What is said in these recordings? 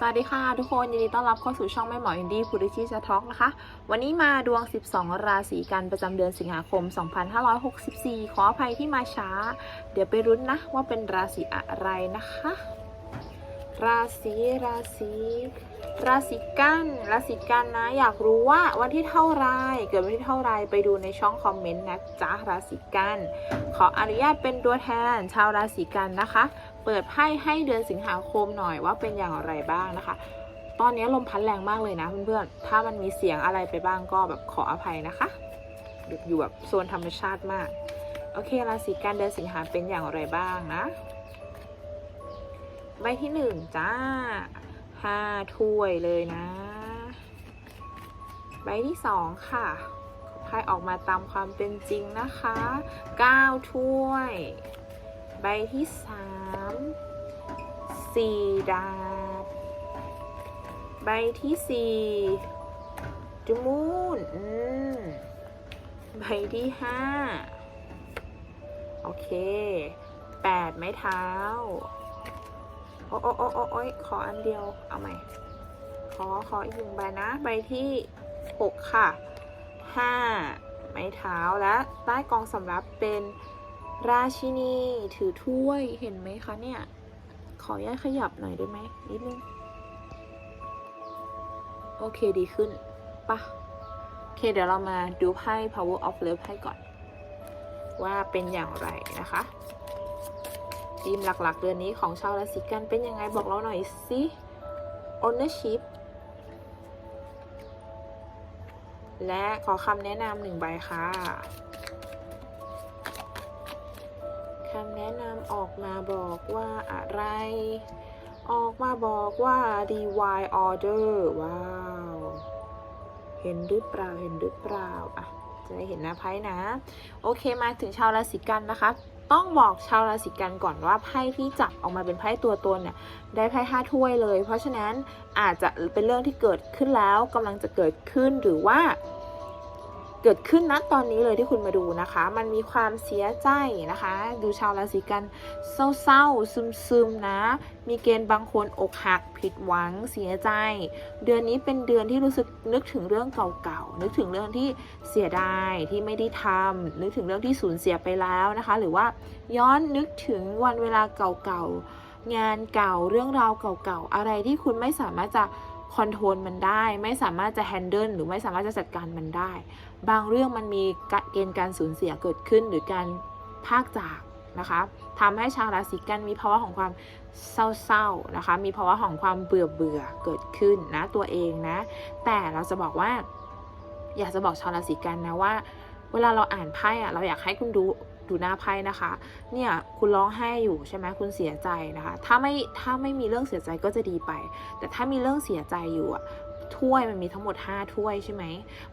สวัสดีค่ะทุกคนยินดีต้อนรับเข้าสู่ช่องแม่หมออินดี้พูริชิจะท็อกนะคะ วันนี้มาดวง 12 ราศีกันประจำเดือนสิงหาคม 2564 ขออภัยที่มาช้า เดี๋ยวไปรุ้นนะว่าเป็นราศีอะไรนะคะ ราศีราศีราศีกันราศีกันนะ อยากรู้ว่าวันที่เท่าไรเกิดวันที่เท่าไรไปดูในช่องคอมเมนต์นะจ๊ะราศีกันขออนุญาตเป็นตัวแทนชาวราศีกันนะคะ เปิดไพ่ให้เดือนสิงหาคมหน่อยว่าเป็นอย่างไรบ้างนะคะ ตอนนี้ลมพัดแรงมากเลยนะเพื่อนๆถ้ามันมีเสียงอะไรไปบ้างก็แบบขออภัยนะคะอยู่แบบโซนธรรมชาติมาก โอเคราศีกันเดือนสิงหาเป็นอย่างไรบ้างนะ ใบที่หนึ่งจ้าห้าถ้วยเลยนะ ใบที่สองค่ะไพ่ออกมาตามความเป็นจริงนะคะเก้าถ้วย ใบที่สามสี่ดาบ ใบที่สี่จมูนอืมใบที่ห้าโอเคแปดไม้เท้า โอ้โอ้โอ้โอ้โอ้ยขออันเดียว เอาใหม่ ขอ ขออีกหนึ่งใบนะ ใบที่หกค่ะห้าไม้เท้าและใต้กองสำรับเป็นราชินี ถือถ้วยเห็นไหมคะเนี่ย ขออนุญาตขยับหน่อยได้ไหมนิดนึง โอเคดีขึ้นปะโอเคเดี๋ยวเรามาดูไพ่ power of love ให้ก่อน ว่าเป็นอย่างไรนะคะ ธีมหลักๆ เดือนนี้ของชาวราศีกันเป็นยังไงบอกเราหน่อยสิ ownership และขอคำแนะนำหนึ่งใบค่ะ คำแนะนำออกมาบอกว่าอะไร ออกมาบอกว่า divine order ว้าว เห็นหรือเปล่า เห็นหรือเปล่า อะ จะได้เห็นหน้าไพ่นะ โอเคมาถึงชาวราศีกันนะคะ ต้องบอกชาวราศีกันก่อนว่าไพ่ที่จับออกมาเป็นไพ่ตัวตนเนี่ยได้ไพ่ห้าถ้วยเลย เพราะฉะนั้นอาจจะเป็นเรื่องที่เกิดขึ้นแล้วกำลังจะเกิดขึ้นหรือว่า เกิดขึ้นณตอนนี้เลยที่คุณมาดูนะคะ มันมีความเสียใจนะคะ ดูชาวราศีกันเศร้าๆซึมๆนะ มีเกณฑ์บางคนอกหักผิดหวังเสียใจ เดือนนี้เป็นเดือนที่รู้สึกนึกถึงเรื่องเก่าๆนึกถึงเรื่องที่เสียดายที่ไม่ได้ทำนึกถึงเรื่องที่สูญเสียไปแล้วนะคะ หรือว่าย้อนนึกถึงวันเวลาเก่าๆงานเก่าเรื่องราวเก่าๆอะไรที่คุณไม่สามารถจะ คอนโทรลมันได้ ไม่สามารถจะแฮนเดิลหรือไม่สามารถจะจัดการมันได้ บางเรื่องมันมีเกณฑ์การสูญเสียเกิดขึ้นหรือการพากจากนะคะทำให้ชาวราศีกันมีภาวะของความเศร้าๆนะคะ มีภาวะของความเบื่อเบื่อเกิดขึ้นนะตัวเองนะ แต่เราจะบอกว่า อยากจะบอกชาวราศีกันนะว่า เวลาเราอ่านไพ่อะเราอยากให้คุณดู ดูหน้าไพ่นะคะ เนี่ยคุณร้องไห้อยู่ใช่ไหมคุณเสียใจนะคะ ถ้าไม่ถ้าไม่มีเรื่องเสียใจก็จะดีไป แต่ถ้ามีเรื่องเสียใจอยู่อะถ้วยมันมีทั้งหมด 5 ถ้วยใช่ไหม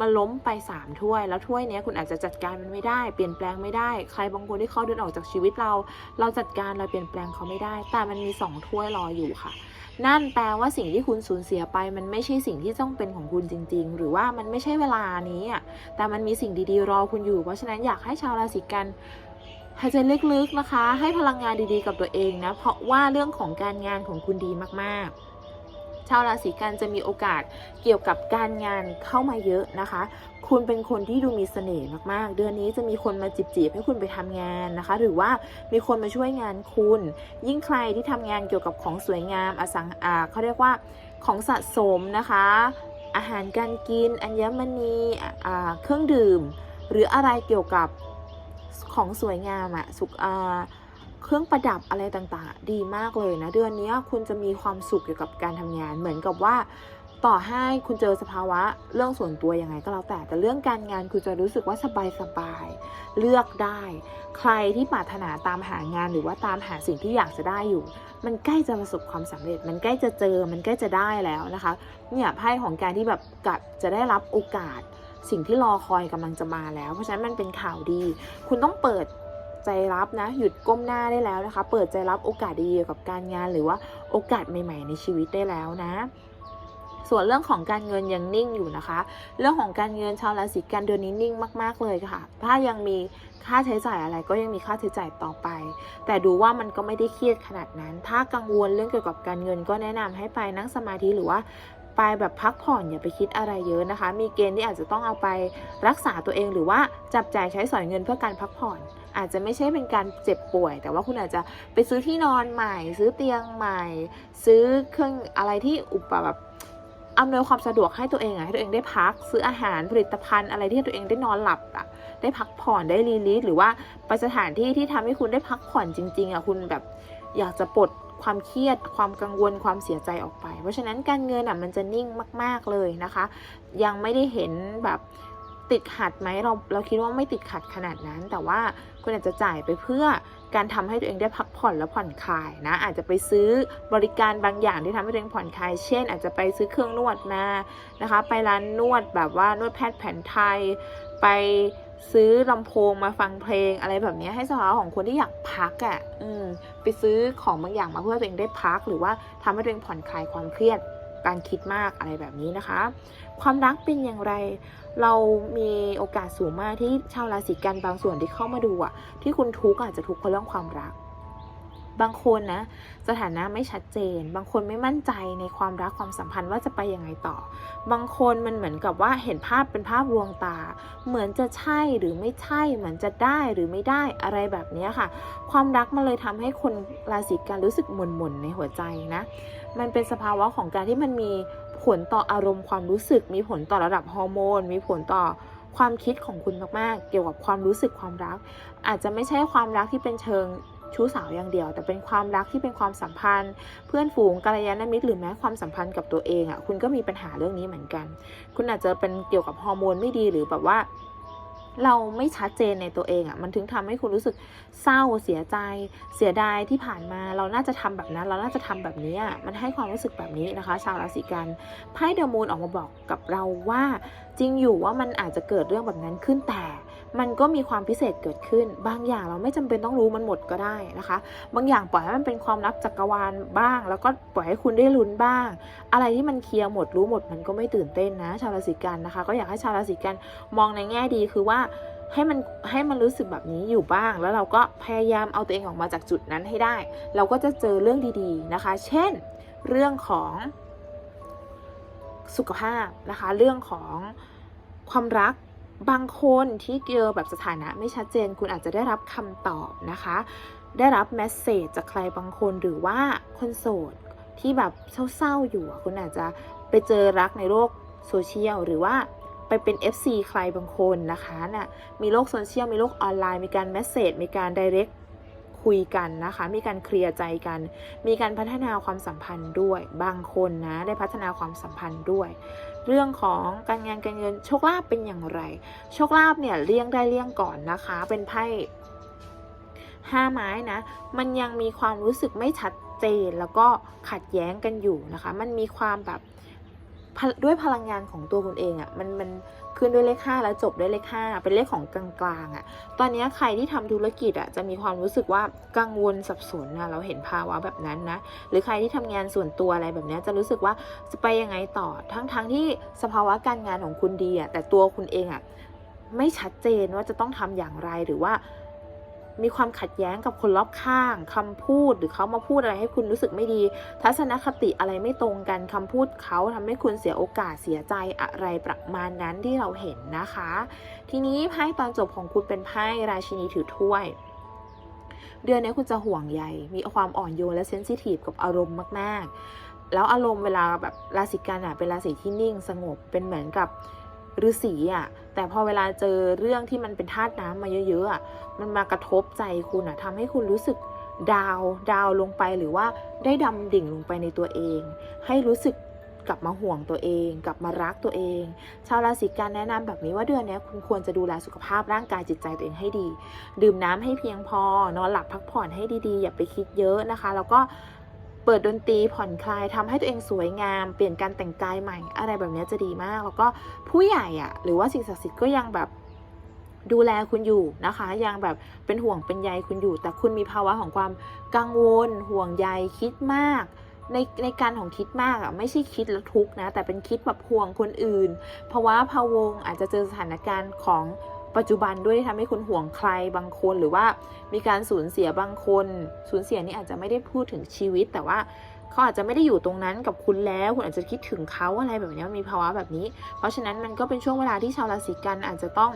มันล้มไป 3 ถ้วย แล้วถ้วยนี้คุณอาจจะจัดการมันไม่ได้ เปลี่ยนแปลงไม่ได้ ใครบางคนที่เขาเดินออกจากชีวิตเรา เราจัดการเราเปลี่ยนแปลงเขาไม่ได้ แต่มันมี 2 ถ้วยรออยู่ค่ะ นั่นแปลว่าสิ่งที่คุณสูญเสียไป มันไม่ใช่สิ่งที่ต้องเป็นของคุณจริง ๆ หรือว่ามันไม่ใช่เวลานี้อะแต่มันมีสิ่งดีๆรอคุณอยู่ เพราะฉะนั้นอยากให้ชาวราศีกันหายใจลึกๆนะคะ ให้พลังงานดีๆกับตัวเองนะ เพราะว่าเรื่องของการงานของคุณดีมากๆ ชาวราศีกันจะมีโอกาสเกี่ยวกับการงานเข้ามาเยอะนะคะ คุณเป็นคนที่ดูมีเสน่ห์มากๆ เดือนนี้จะมีคนมาจีบๆให้คุณไปทำงานนะคะ หรือว่ามีคนมาช่วยงานคุณ ยิ่งใครที่ทำงานเกี่ยวกับของสวยงามอสังอาเขาเรียกว่าของสะสมนะคะ อาหารการกิน อัญมณีอ่าเครื่องดื่ม หรืออะไรเกี่ยวกับของสวยงามอะสุขอ่า เครื่องประดับอะไรต่างๆ ดีมากเลยนะ เดือนนี้คุณจะมีความสุขเกี่ยวกับการทำงาน เหมือนกับว่า ต่อให้คุณเจอสภาวะเรื่องส่วนตัวยังไงก็แล้วแต่ แต่เรื่องการงานคุณจะรู้สึกว่าสบายสบายๆเลือกได้ ใครที่ปรารถนาตามหางานหรือว่าตามหาสิ่งที่อยากจะได้อยู่ มันใกล้จะประสบความสำเร็จ มันใกล้จะเจอ มันใกล้จะได้แล้วนะคะ เนี่ยไพ่ของการที่แบบกับจะได้รับโอกาส สิ่งที่รอคอยกำลังจะมาแล้ว เพราะฉะนั้นมันเป็นข่าวดี คุณต้องเปิด ใจรับนะ หยุดก้มหน้าได้แล้วนะคะ เปิดใจรับโอกาสดีๆกับการงานหรือว่าโอกาสใหม่ ๆ ในชีวิตได้แล้วนะส่วนเรื่องของการเงินยังนิ่งอยู่นะคะ เรื่องของการเงินชาวราศีกันเดือนนี้นิ่งมาก ๆ เลยค่ะ ถ้ายังมีค่าใช้จ่ายอะไรก็ยังมีค่าใช้จ่ายต่อไป แต่ดูว่ามันก็ไม่ได้เครียดขนาดนั้น ถ้ากังวลเรื่องเกี่ยวกับการเงินก็แนะนำให้ไปนั่งสมาธิหรือว่าไปแบบพักผ่อนอย่าไปคิดอะไรเยอะนะคะ มีเกณฑ์ที่อาจจะต้องเอาไปรักษาตัวเองหรือว่าจับจ่ายใช้สอยเงินเพื่อการพักผ่อน อาจจะไม่ใช่เป็นการเจ็บป่วย แต่ว่าคุณอาจจะไปซื้อที่นอนใหม่ ซื้อเตียงใหม่ ซื้อเครื่องอะไรที่อุปแบบอำนวยความสะดวกให้ตัวเองอะให้ตัวเองได้พัก ซื้ออาหารผลิตภัณฑ์อะไรที่ให้ตัวเองได้นอนหลับอะได้พักผ่อนได้รีลีสหรือว่าไปสถานที่ที่ทำให้คุณได้พักผ่อนจริง ๆอะคุณแบบอยากจะปลดความเครียด ความกังวลความเสียใจออกไป เพราะฉะนั้นการเงินอะมันจะนิ่งมาก ๆเลยนะคะ ยังไม่ได้เห็นแบบ ติดขัดไหมเราเราคิดว่าไม่ติดขัดขนาดนั้น แต่ว่าคุณอาจจะจ่ายไปเพื่อการทำให้ตัวเองได้พักผ่อนและผ่อนคลายนะ อาจจะไปซื้อบริการบางอย่างที่ทำให้ตัวเองผ่อนคลาย เช่น อาจจะไปซื้อเครื่องนวดมานะคะ ไปร้านนวดแบบว่านวดแพทย์แผนไทย ไปซื้อลำโพงมาฟังเพลงอะไรแบบนี้ให้สภาวะของคนที่อยากพักอะ่ะ อืม ไปซื้อของบางอย่างมาเพื่อตัวเองได้พัก หรือว่าทำให้ตัวเองผ่อนคลายความเครียด การคิดมากอะไรแบบนี้นะคะ ความรักเป็นอย่างไร เรามีโอกาสสูงมากที่ชาวราศีกันบางส่วนที่เข้ามาดูอะที่คุณทุกข์อาจจะทุกข์เพราะเรื่องความรัก บางคนนะสถานะไม่ชัดเจน บางคนไม่มั่นใจในความรักความสัมพันธ์ว่าจะไปยังไงต่อ บางคนมันเหมือนกับว่าเห็นภาพเป็นภาพลวงตา เหมือนจะใช่หรือไม่ใช่ เหมือนจะได้หรือไม่ได้อะไรแบบนี้ค่ะ ความรักมันเลยทำให้คนราศีกันรู้สึกหม่นๆในหัวใจนะ มันเป็นสภาวะของการที่มันมีผลต่ออารมณ์ความรู้สึก มีผลต่อระดับฮอร์โมน มีผลต่อความคิดของคุณมากๆ เกี่ยวกับความรู้สึกความรัก อาจจะไม่ใช่ความรักที่เป็นเชิง ชู้สาวอย่างเดียว แต่เป็นความรักที่เป็นความสัมพันธ์ เพื่อนฝูงกัลยาณมิตรหรือแม้ความสัมพันธ์กับตัวเองอะ่ะคุณก็มีปัญหาเรื่องนี้เหมือนกัน คุณอาจจะเป็นเกี่ยวกับฮอร์โมนไม่ดีหรือแบบว่าเราไม่ชัดเจนในตัวเองอะ่ะ มันถึงทำให้คุณรู้สึกเศร้าเสียใจ เสียดายที่ผ่านมา เราน่าจะทำแบบนั้น เราน่าจะทำแบบนี้อะมันให้ความรู้สึกแบบนี้นะคะ ชาวราศีกันไพ่เดอะมูนออกมาบอกกับเราว่า จริงอยู่ว่ามันอาจจะเกิดเรื่องแบบนั้นขึ้นแต่ มันก็มีความพิเศษเกิดขึ้น บางอย่างเราไม่จำเป็นต้องรู้มันหมดก็ได้นะคะ บางอย่างปล่อยให้มันเป็นความลับจักรวาลบ้าง แล้วก็ปล่อยให้คุณได้ลุ้นบ้าง อะไรที่มันเคลียร์หมดรู้หมดมันก็ไม่ตื่นเต้นนะ ชาวราศีกันนะคะ ก็อยากให้ชาวราศีกันมองในแง่ดีคือว่าให้มันให้มันรู้สึกแบบนี้อยู่บ้าง แล้วเราก็พยายามเอาตัวเองออกมาจากจุดนั้นให้ได้ เราก็จะเจอเรื่องดีๆนะคะ เช่น เรื่องของสุขภาพนะคะ เรื่องของความรัก บางคนที่เจอแบบสถานะไม่ชัดเจน คุณอาจจะได้รับคำตอบนะคะ ได้รับแมสเซจจากใครบางคนหรือว่าคนโสดที่แบบเศร้าๆอยู่คุณอาจจะไปเจอรักในโลกโซเชียลหรือว่าไปเป็น FC ใครบางคนนะคะน่ะมีโลกโซเชียลมีโลกออนไลน์มีการแมสเซจมีการ direct คุยกันนะคะ มีการเคลียร์ใจกัน มีการพัฒนาความสัมพันธ์ด้วย บางคนนะได้พัฒนาความสัมพันธ์ด้วย เรื่องของการงานการเงินโชคลาภเป็นอย่างไร โชคลาภเนี่ยเลี่ยงได้เลี่ยงก่อนนะคะ เป็นไพ่ห้าไม้นะ มันยังมีความรู้สึกไม่ชัดเจนแล้วก็ขัดแย้งกันอยู่นะคะ มันมีความแบบด้วยพลังงานของตัวคุณเองอะ่ะมันมัน ขึ้นด้วยเลขห้าแล้วจบด้วยเลขห้าเป็นเลขของกลางๆอะ่ะ ตอนนี้ใครที่ทำธุรกิจอะ่ะจะมีความรู้สึกว่ากังวลสับสนนะเราเห็นภาวะแบบนั้นนะ หรือใครที่ทำงานส่วนตัวอะไรแบบนี้จะรู้สึกว่าจะไปยังไงต่อ ทั้งๆทที่สภาวะการงานของคุณดีอะ่ะแต่ตัวคุณเองอะไม่ชัดเจนว่าจะต้องทำอย่างไรหรือว่า มีความขัดแย้งกับคนรอบข้างคำพูดหรือเขามาพูดอะไรให้คุณรู้สึกไม่ดี ทัศนคติอะไรไม่ตรงกันคำพูดเขาทำให้คุณเสียโอกาสเสียใจอะไรประมาณนั้นที่เราเห็นนะคะ ทีนี้ไพ่ตอนจบของคุณเป็นไพ่ราชินีถือถ้วยเดือนนี้คุณจะห่วงใย มีความอ่อนโยนและเซนซิทีฟกับอารมณ์มาก ๆ แล้วอารมณ์เวลาแบบราศีกันอะเป็นราศีที่นิ่งสงบ เป็นเหมือนกับ ฤาษีอะแต่พอเวลาเจอเรื่องที่มันเป็นธาตุน้ำมาเยอะๆอะมันมากระทบใจคุณอะทำให้คุณรู้สึกดาวดาวลงไปหรือว่าได้ดำดิ่งลงไปในตัวเอง ให้รู้สึกกลับมาห่วงตัวเอง กลับมารักตัวเอง ชาวราศีกันแนะนำแบบนี้ว่าเดือนนี้คุณควรจะดูแลสุขภาพร่างกายจิตใจตัวเองให้ดี ดื่มน้ำให้เพียงพอนอนหลับพักผ่อนให้ดีๆ อย่าไปคิดเยอะนะคะ แล้วก็ เปิดดนตรีผ่อนคลายทำให้ตัวเองสวยงาม เปลี่ยนการแต่งกายใหม่ อะไรแบบนี้จะดีมาก แล้วก็ผู้ใหญ่อะหรือว่าสิ่งศักดิ์สิทธิ์ก็ยังแบบดูแลคุณอยู่นะคะ ยังแบบเป็นห่วงเป็นใยคุณอยู่ แต่คุณมีภาวะของความกังวล ห่วงใยคิดมากในในการของคิดมากอะไม่ใช่คิดแล้วทุกนะ แต่เป็นคิดแบบห่วงคนอื่น เพราะว่าพะวงอาจจะเจอสถานการณ์ของ ปัจจุบันด้วยที่ทำให้คุณห่วงใครบางคนหรือว่ามีการสูญเสียบางคนสูญเสียนี่อาจจะไม่ได้พูดถึงชีวิต แต่ว่าเขาอาจจะไม่ได้อยู่ตรงนั้นกับคุณแล้ว คุณอาจจะคิดถึงเขาอะไรแบบนี้มีภาวะแบบนี้ เพราะฉะนั้นมันก็เป็นช่วงเวลาที่ชาวราศีกันอาจจะต้อง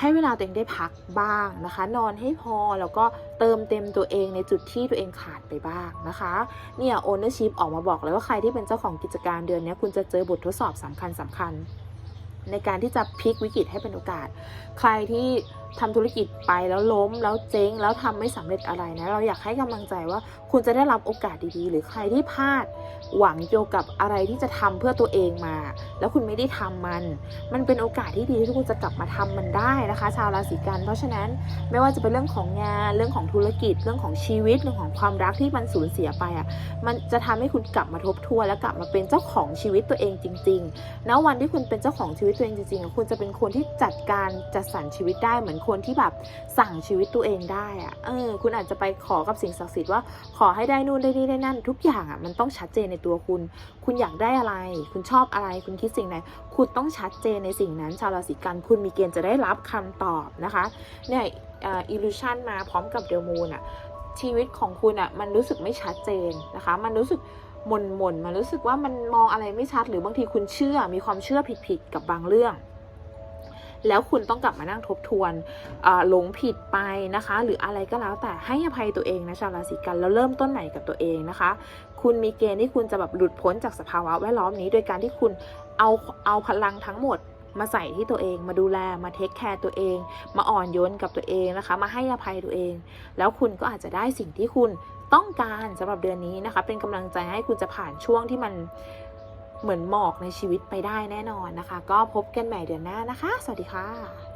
ให้เวลาตัวเองได้พักบ้างนะคะ นอนให้พอแล้วก็เติมเต็มตัวเองในจุดที่ตัวเองขาดไปบ้างนะคะเนี่ย ownership ออกมาบอกเลยว่าใครที่เป็นเจ้าของกิจการเดือนนี้คุณจะเจอบททดสอบสำคัญสำคัญ ในการที่จะพลิกวิกฤตให้เป็นโอกาส ใครที่ทำธุรกิจไปแล้วล้มแล้วเจ๊งแล้วทำไม่สำเร็จอะไรนะ เราอยากให้กำลังใจว่าคุณจะได้รับโอกาสดีๆ หรือใครที่พลาดหวังเกี่ยวกับอะไรที่จะทำเพื่อตัวเองมา แล้วคุณไม่ได้ทำมัน มันเป็นโอกาสที่ดีที่คุณจะกลับมาทำมันได้นะคะ ชาวราศีกัน เพราะฉะนั้นไม่ว่าจะเป็นเรื่องของงานเรื่องของธุรกิจเรื่องของชีวิตเรื่องของความรักที่มันสูญเสียไปอะมันจะทำให้คุณกลับมาทบทวนและกลับมาเป็นเจ้าของชีวิตตัวเองจริงๆณวันที่คุณเป็นเจ้าของชีวิตตัวเองจริงๆคุณจะเป็นคนที่จัดการจัดสรรชีวิตได้เหมือนคนที่แบบสั่งชีวิตตัวเองได้อะเออ คุณอาจจะไปขอกับสิ่งศักดิ์สิทธิ์ว่าขอให้ได้นู่นได้นี่ได้นั่น ทุกอย่างอะมันต้องชัดเจนในตัวคุณ คุณอยากได้อะไร คุณชอบอะไร คุณคิดสิ่งไหน คุณต้องชัดเจนในสิ่งนั้น ชาวราศีกันคุณมีเกณฑ์จะได้รับคำตอบนะคะเนี่ยอิลูชันมาพร้อมกับเดลมูนอะชีวิตของคุณอะมันรู้สึกไม่ชัดเจนนะคะ มันรู้สึกหม่นหม่นมันรู้สึกว่ามันมองอะไรไม่ชัด หรือบางทีคุณเชื่อมีความเชื่อผิดๆกับบางเรื่อง แล้วคุณต้องกลับมานั่งทบทวนหลงผิดไปนะคะ หรืออะไรก็แล้วแต่ให้อภัยตัวเองนะชาวราศีกันแล้วเริ่มต้นใหม่กับตัวเองนะคะ คุณมีเกณฑ์ที่คุณจะแบบหลุดพ้นจากสภาวะแวดล้อมนี้ โดยการที่คุณเอาเอาพลังทั้งหมดมาใส่ที่ตัวเองมาดูแลมาเทคแคร์ตัวเอง มาอ่อนโยนกับตัวเองนะคะ มาให้อภัยตัวเอง แล้วคุณก็อาจจะได้สิ่งที่คุณต้องการสำหรับเดือนนี้นะคะ เป็นกำลังใจให้คุณจะผ่านช่วงที่มัน เหมือนหมอกในชีวิตไปได้แน่นอนนะคะ ก็พบกันใหม่เดือนหน้านะคะ สวัสดีค่ะ